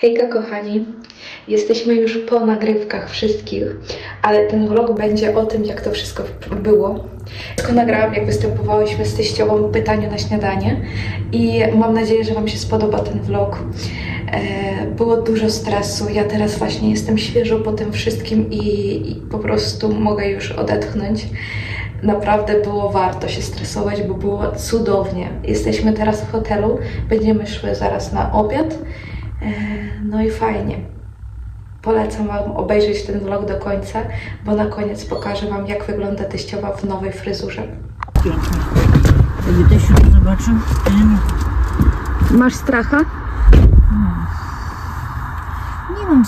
Hejka kochani, jesteśmy już po nagrywkach wszystkich, ale ten vlog będzie o tym, jak to wszystko było. Tylko nagrałam, jak występowałyśmy z teściową pytaniu na śniadanie i mam nadzieję, że Wam się spodoba ten vlog. E, było dużo stresu, ja teraz właśnie jestem świeżo po tym wszystkim i, i po prostu mogę już odetchnąć. Naprawdę było warto się stresować, bo było cudownie. Jesteśmy teraz w hotelu, będziemy szły zaraz na obiad. E, No i fajnie. Polecam Wam obejrzeć ten vlog do końca, bo na koniec pokażę Wam, jak wygląda teściowa w nowej fryzurze. Pięknie. Jakby też zobaczył. ten- Masz stracha? Nie mam.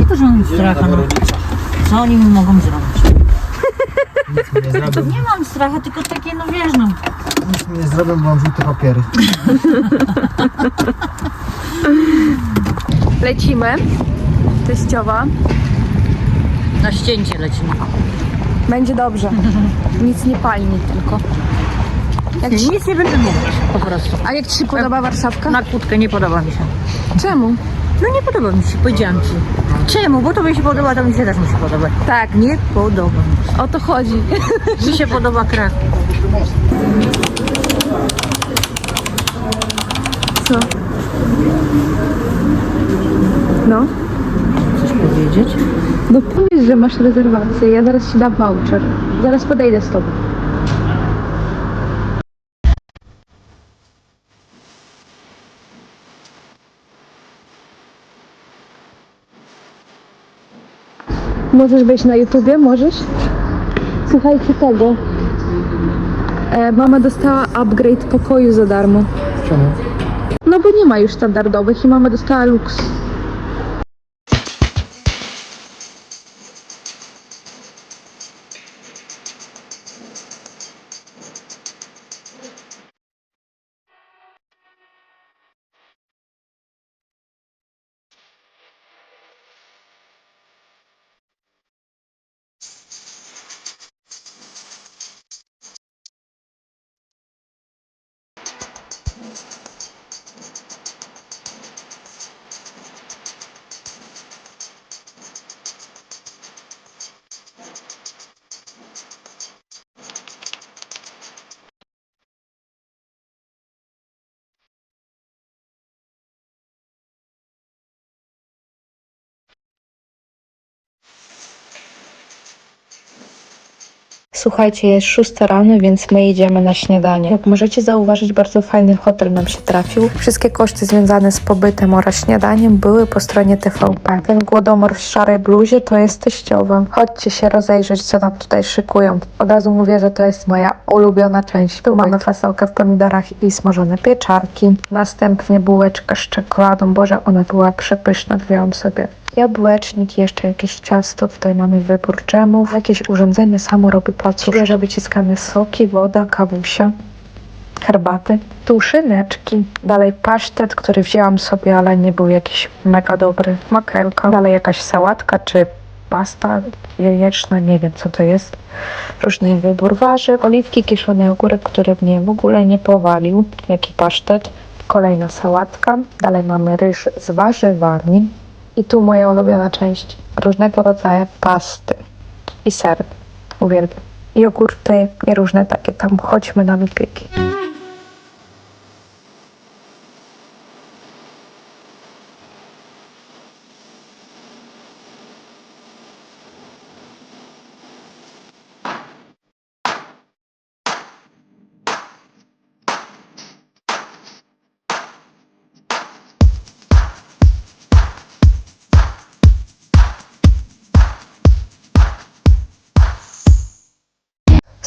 Nie to, że mam stracha. No. Co oni mi mogą zrobić? Nic mi nie zrobią, Nie mam stracha, tylko takie, no wiesz, no. nic mi nie zrobią, bo mam żółte papiery. Lecimy. Teściowa. Na ścięcie lecimy. Będzie dobrze. Nic nie palni tylko. Jak ci, Nic nie będę mówić, po prostu. a jak Ci się podoba Warszawka? Na kłódkę nie podoba mi się. Czemu? No nie podoba mi się, powiedziałam ci. Czemu? Bo to mi się podoba, to mi się też musi podobać. Tak, Nie podoba mi się. o to chodzi. Mi się podoba Kraków. Co? No? Chcesz powiedzieć? No powiedz, że masz rezerwację, ja zaraz Ci dam voucher. Zaraz podejdę z Tobą. Możesz wejść na YouTubie? Możesz? Słuchajcie tego. E, mama dostała upgrade pokoju za darmo. Czemu? No bo nie ma już standardowych i mama dostała luks. Słuchajcie, jest 6 rano, więc my idziemy na śniadanie. Jak możecie zauważyć, bardzo fajny hotel nam się trafił. Wszystkie koszty związane z pobytem oraz śniadaniem były po stronie TVP. Ten głodomor w szarej bluzie to jest teściowa. Chodźcie się rozejrzeć, co nam tutaj szykują. Od razu mówię, że to jest moja ulubiona część. Tu mamy fasolkę w pomidorach i smażone pieczarki. Następnie bułeczka z czekoladą. Boże, ona była przepyszna. Wziąłam sobie jabłecznik, jeszcze jakieś ciasto, tutaj mamy wybór dżemów, jakieś urządzenie samo robi pracę, świeżo wyciskane soki, woda, kawusia, herbaty, tu szyneczki, dalej pasztet, który wzięłam sobie, ale nie był jakiś mega dobry, makrelka, dalej jakaś sałatka czy pasta jajeczna, nie wiem co to jest, różny wybór warzyw, oliwki, kiszony ogórek, który mnie w ogóle nie powalił, jaki pasztet, kolejna sałatka, dalej mamy ryż z warzywami, i tu moja ulubiona część. Różnego rodzaju pasty i ser. Uwielbiam. I jogurty i różne takie tam. Chodźmy na wypieki.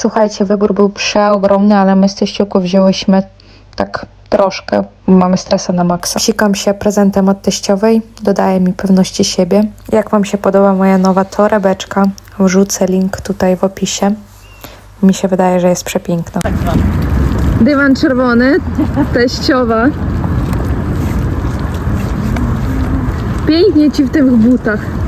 Słuchajcie, wybór był przeogromny, ale my z teściuku wzięłyśmy tak troszkę. Mamy stresa na maksa. Sikam się prezentem od teściowej, dodaje mi pewności siebie. Jak Wam się podoba moja nowa torebeczka, wrzucę link tutaj w opisie. Mi się wydaje, że jest przepiękna. Dywan czerwony, teściowa. Pięknie Ci w tych butach.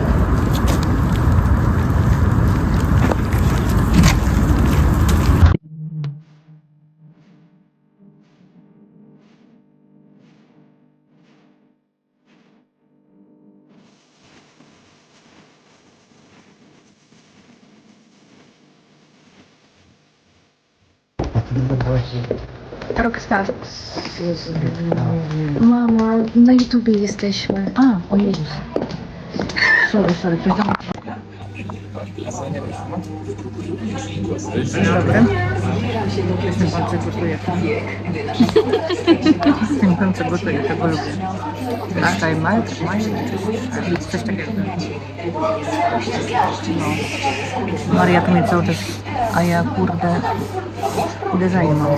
Roxana. Mama, na YouTubie jesteśmy. A, o Jezus. Sorry, sorry, coś tam. Dzień dobry. Jestem pan, co gotuje. Jestem pan, co gotuje, tego lubię. Tutaj maj, maj, coś takiego. No. Maria tu mnie cały czas, a ja kurde uderzenie mam.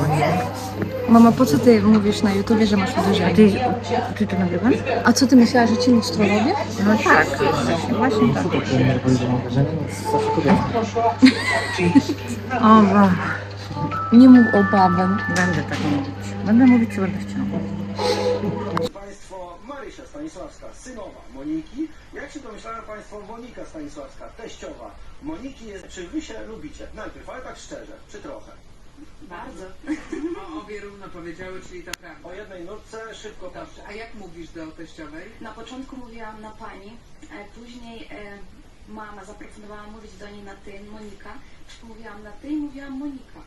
Mama, po co ty mówisz na YouTubie, że masz A uderzenie? ty, czy ty nagrywasz? A co ty myślałaś, że ci lustro robię? No tak, właśnie tak. Nie powiedziałem wrażenie, więc zawsze to wiem. O, bo Nie mów o babem. będę tak mówić. Będę mówić, co będę chciała. Państwo Marysia Stanisławska, synowa Moniki. Jak się domyślają Państwo, Monika Stanisławska, teściowa Moniki jest. Czy Wy się lubicie? Najpierw, ale tak szczerze, czy trochę? Bardzo. O, obie równo powiedziały, czyli to prawda. O jednej nutce, szybko. Dobrze, a jak mówisz do teściowej? Na początku mówiłam na pani, e, później e, mama zaproponowała mówić do niej na ty, Monika. Mówiłam na ty i mówiłam Monika.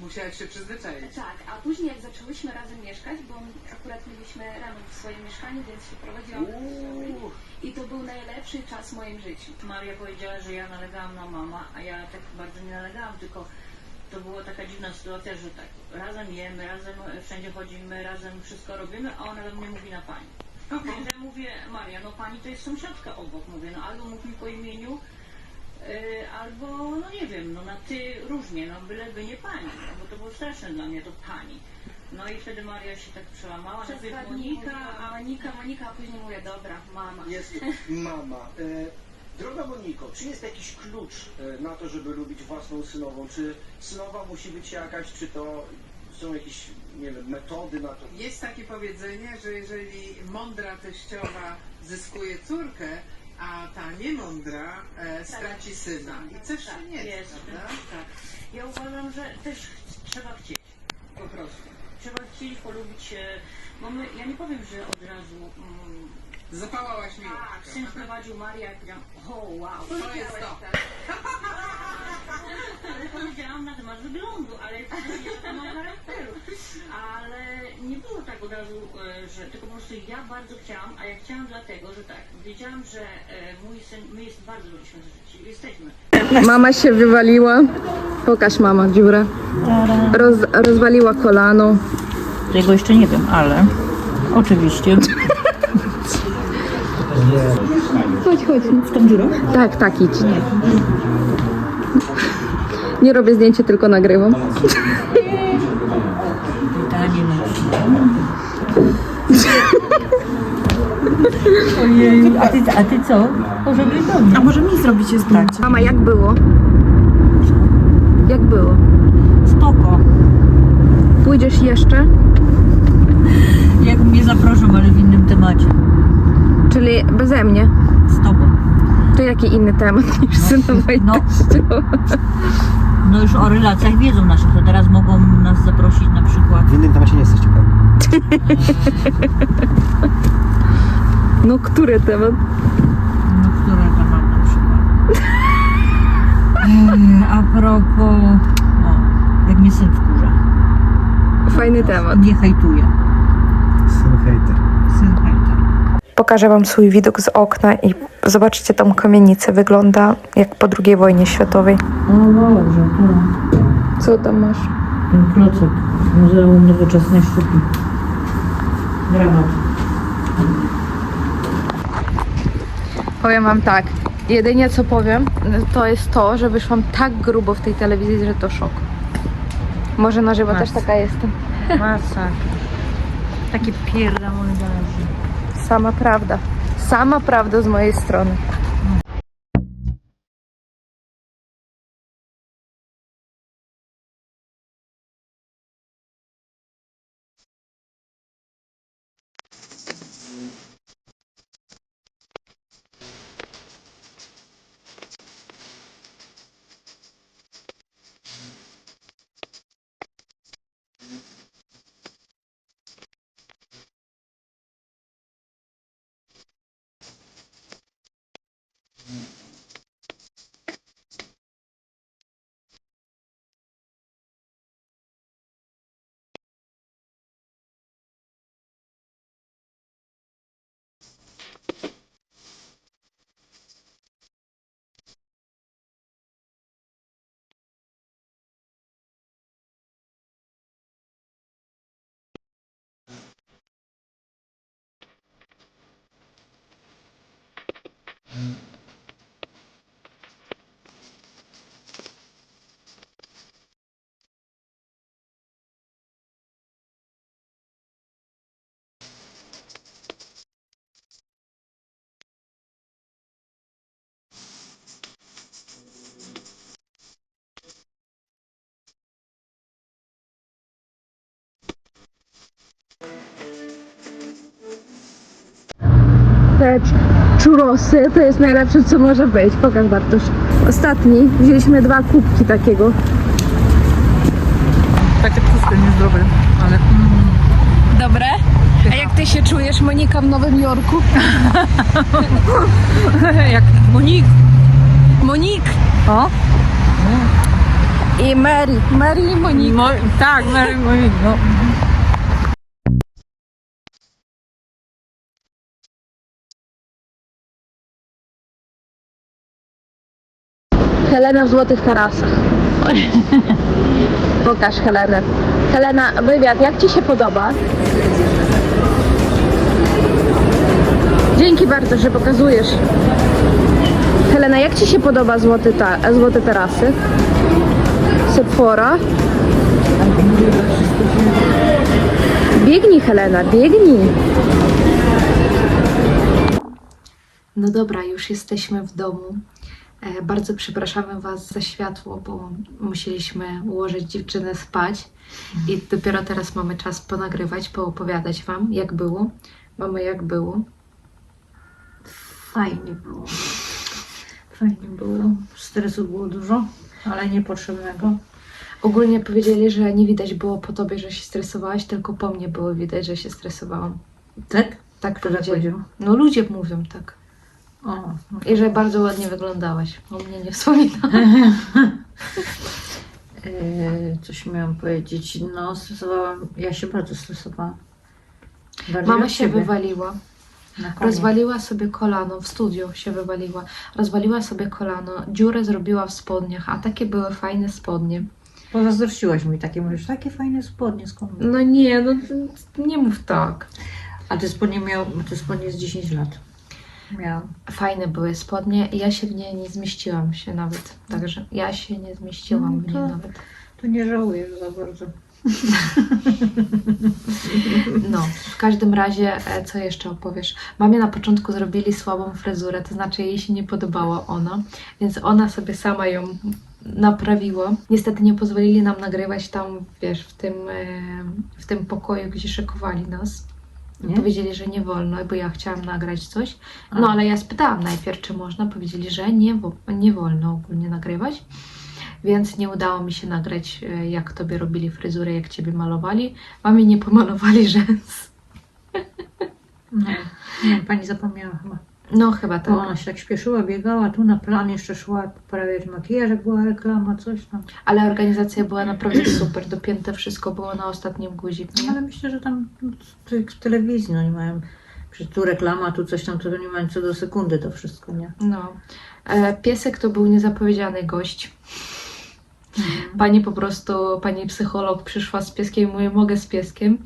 Musiałaś się przyzwyczaić. Tak, a później jak zaczęłyśmy razem mieszkać, bo akurat mieliśmy remont w swoim mieszkaniu, więc się prowadziłam. I to był najlepszy czas w moim życiu. Maria powiedziała, że ja nalegałam na mama, a ja tak bardzo nie nalegałam, tylko to była taka dziwna sytuacja, że tak, razem jemy, razem wszędzie chodzimy, razem wszystko robimy, a ona do mnie mówi na pani. Więc ja mówię, Maria, no pani to jest sąsiadka obok, mówię, no albo mów mi po imieniu, yy, albo, no nie wiem, no na ty różnie, no byleby nie pani, no bo to było straszne dla mnie, to pani. No i wtedy Maria się tak przełamała, Przez najpierw Monika, a Monika, Monika, a później mówię, dobra, mama. Jest mama. E, Droga Moniko, czy jest jakiś klucz e, na to, żeby lubić własną synową? Czy synowa musi być jakaś, czy to są jakieś, nie wiem, metody na to? Jest takie powiedzenie, że jeżeli mądra teściowa zyskuje córkę, a ta niemądra e, straci syna. I coś tak, się nie jest, jest, prawda? tak. Ja uważam, że też trzeba chcieć, po prostu. Trzeba chcieć, polubić się, bo my, ja nie powiem, że od razu... Mm, Zapałałaś tak, miłość. syn wprowadził Marię, jak powiedziałam, o wow, To jest to. ale powiedziałam na temat wyglądu, ale nie na temat charakteru. Ale nie było tak od razu, e, że tylko po prostu ja bardzo chciałam, a ja chciałam dlatego, że tak, wiedziałam, że e, mój syn, my jest bardzo byliśmy życi, jesteśmy. Mama się wywaliła. Pokaż mama dziurę. Roz, rozwaliła kolano. Tego jeszcze nie wiem, ale oczywiście. Chodź, chodź. W tą dziurę? Tak, tak, idź. Nie robię zdjęcia, tylko nagrywam. Pytanie Ojej, a ty, a ty co? Może być. A może mi zrobicie zdjęcie? Mama, jak było? Jak było? Spoko. Pójdziesz jeszcze? Jak mnie zaproszą, ale w innym temacie. Czyli beze mnie. Z tobą. To jaki inny temat niż synowa i no. No już o relacjach wiedzą naszych, to teraz mogą nas zaprosić na przykład. W innym temacie nie jesteś ciekawy. No, który temat? No, które temat na przykład? Eee, A propos, o, jak mnie syn wkurza. Fajny temat. Nie hejtuje. Syn hater. Syn hejter. Pokażę Wam swój widok z okna i zobaczcie tą kamienicę. Wygląda jak po II wojnie światowej. O Boże, to Co tam masz? ten klocek Muzeum Nowoczesnej Sztuki. Dramat. Powiem Wam tak. Jedynie co powiem, to jest to, że wyszłam tak grubo w tej telewizji, że to szok. Może na żywo też Masakra. taka jestem. Masakra. Takie pierdolone galerzy. Sama prawda. Sama prawda z mojej strony. Te churrosy to jest najlepsze, co może być. Pokaż Bartosz. Ostatni wzięliśmy dwa kubki takiego. Takie tłuste, niezdrowe, ale... Dobre? A jak ty się czujesz, Monika, w Nowym Jorku? Jak Monik. Monik O? i Mary. Mary i Monik. Mo- tak, Mary Monik, no. Helena w Złotych Tarasach. Pokaż Helenę. Helena, wywiad, jak Ci się podoba? Dzięki bardzo, że pokazujesz. Helena, jak Ci się podoba Złoty ta Złote Tarasy? Sephora? Biegnij Helena, biegnij. No dobra, już jesteśmy w domu. E, Bardzo przepraszamy Was za światło, bo musieliśmy ułożyć dziewczynę spać i dopiero teraz mamy czas ponagrywać, poopowiadać Wam, jak było. Mamy jak było. Fajnie było. Fajnie było. Stresu było dużo, ale niepotrzebnego. Ogólnie powiedzieli, że nie widać było po Tobie, że się stresowałaś, tylko po mnie było widać, że się stresowałam. Tak? Tak tak powiedzieli. powiedział? No ludzie mówią tak. O, I że bardzo ładnie wyglądałaś. O mnie nie wspominam. Eee, coś miałam powiedzieć. No, stresowałam. Ja się bardzo stresowałam. Bardziej Mama się wywaliła. Rozwaliła sobie kolano, w studiu się wywaliła. Rozwaliła sobie kolano, dziurę zrobiła w spodniach, a takie były fajne spodnie. Pozazdrościłaś mi takie, mówisz, takie fajne spodnie, skąd? No nie, no nie mów tak. A te spodnie miał, te spodnie z 10 lat. Miałam. Fajne były spodnie, ja się w nie nie zmieściłam się nawet. Także ja się nie zmieściłam w nie No to- nawet. To nie żałuję za bardzo. No, w każdym razie, e, co jeszcze opowiesz? Mamie na początku zrobili słabą fryzurę, to znaczy jej się nie podobała ona, więc ona sobie sama ją naprawiła. Niestety nie pozwolili nam nagrywać tam, wiesz, w tym, e, w tym pokoju, gdzie szykowali nas. Nie? Powiedzieli, że nie wolno, bo ja chciałam nagrać coś. No ale ja spytałam najpierw, czy można. Powiedzieli, że nie, nie wolno ogólnie nagrywać. Więc nie udało mi się nagrać, e, jak tobie robili fryzurę, jak ciebie malowali. Mamie nie pomalowali rzęs. No, nie, pani zapomniała chyba. No chyba tak. ona się tak śpieszyła, biegała, tu na plan jeszcze szła poprawiać makijaż, jak była reklama, coś tam. Ale organizacja była naprawdę super, dopięte wszystko było na ostatnim guziku. Ale myślę, że tam w telewizji, no nie mają, przecież tu reklama, tu coś tam, to nie mają co do sekundy to wszystko, nie? No. E, Piesek to był niezapowiedziany gość. Pani po prostu, pani psycholog przyszła z pieskiem i mówi, mogę z pieskiem.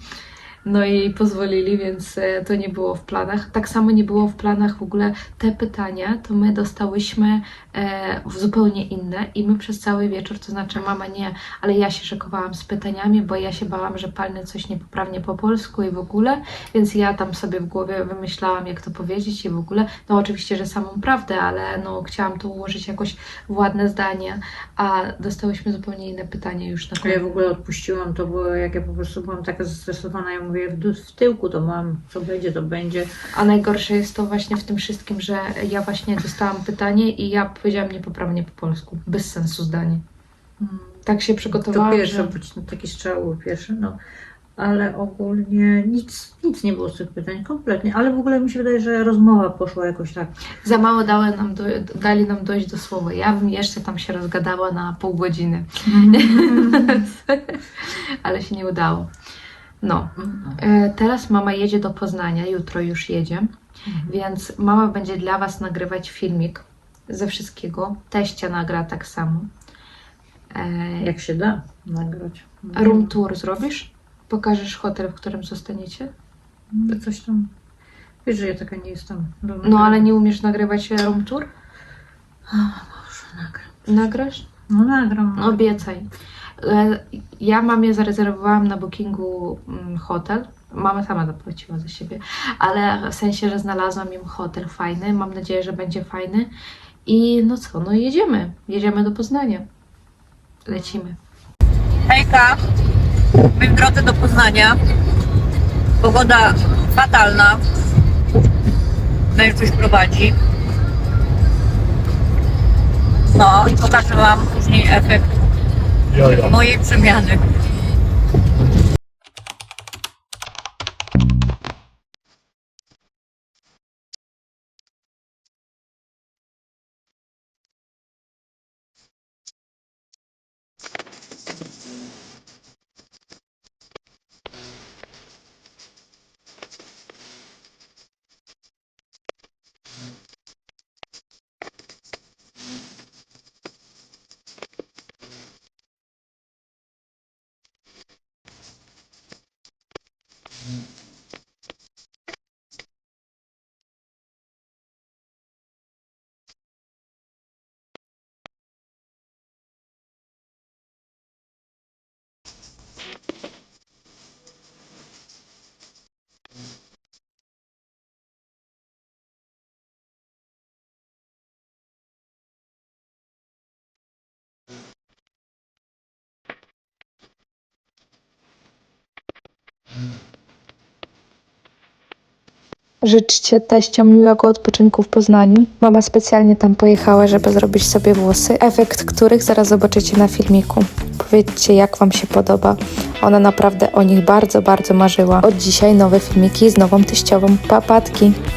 No i pozwolili, więc e, to nie było w planach. Tak samo nie było w planach w ogóle te pytania, to my dostałyśmy e, zupełnie inne i my przez cały wieczór, to znaczy mama nie, ale ja się szykowałam z pytaniami, bo ja się bałam, że palnę coś niepoprawnie po polsku i w ogóle, więc ja tam sobie w głowie wymyślałam, jak to powiedzieć i w ogóle, no oczywiście, że samą prawdę, ale no chciałam to ułożyć jakoś w ładne zdanie, a dostałyśmy zupełnie inne pytania już na A ja koniec. w ogóle odpuściłam to, bo jak ja po prostu byłam taka zestresowana, ja mówię, w, du- w tyłku to mam, co będzie, to będzie. A najgorsze jest to właśnie w tym wszystkim, że ja właśnie dostałam pytanie i ja powiedziałam niepoprawnie po polsku. Bez sensu zdanie. Tak się To przygotowałam, pierwsze, że... być taki strzał był pierwszy, no. Ale ogólnie nic, nic nie było z tych pytań, kompletnie. Ale w ogóle mi się wydaje, że rozmowa poszła jakoś tak. za mało dały nam do, dali nam dojść do słowa. Ja bym jeszcze tam się rozgadała na pół godziny. Ale się nie udało. No. E, Teraz mama jedzie do Poznania, jutro już jedzie, więc mama będzie dla Was nagrywać filmik ze wszystkiego. Teścia nagra tak samo. E, Jak się da nagrać. Room tour zrobisz? Pokażesz hotel, w którym zostaniecie? No, Coś tam. Wiesz, że ja taka nie jestem. No, ale nie umiesz nagrywać room tour? Może nagram. Nagrasz? No nagram. No, obiecaj. E, Ja mamie zarezerwowałam na bookingu mm, hotel. Mama sama zapłaciła za siebie, ale w sensie, że znalazłam im hotel fajny. Mam nadzieję, że będzie fajny. I no co, no jedziemy. Jedziemy do Poznania. Lecimy. Hejka, my w drodze do Poznania. Pogoda fatalna. mężczyzn prowadzi. No i pokażę Wam później efekt mojej przemiany. Życzcie teściom miłego odpoczynku w Poznaniu. Mama specjalnie tam pojechała, żeby zrobić sobie włosy, efekt których zaraz zobaczycie na filmiku. Powiedzcie, jak Wam się podoba. Ona naprawdę o nich bardzo, bardzo marzyła. Od dzisiaj nowe filmiki z nową teściową. Papatki!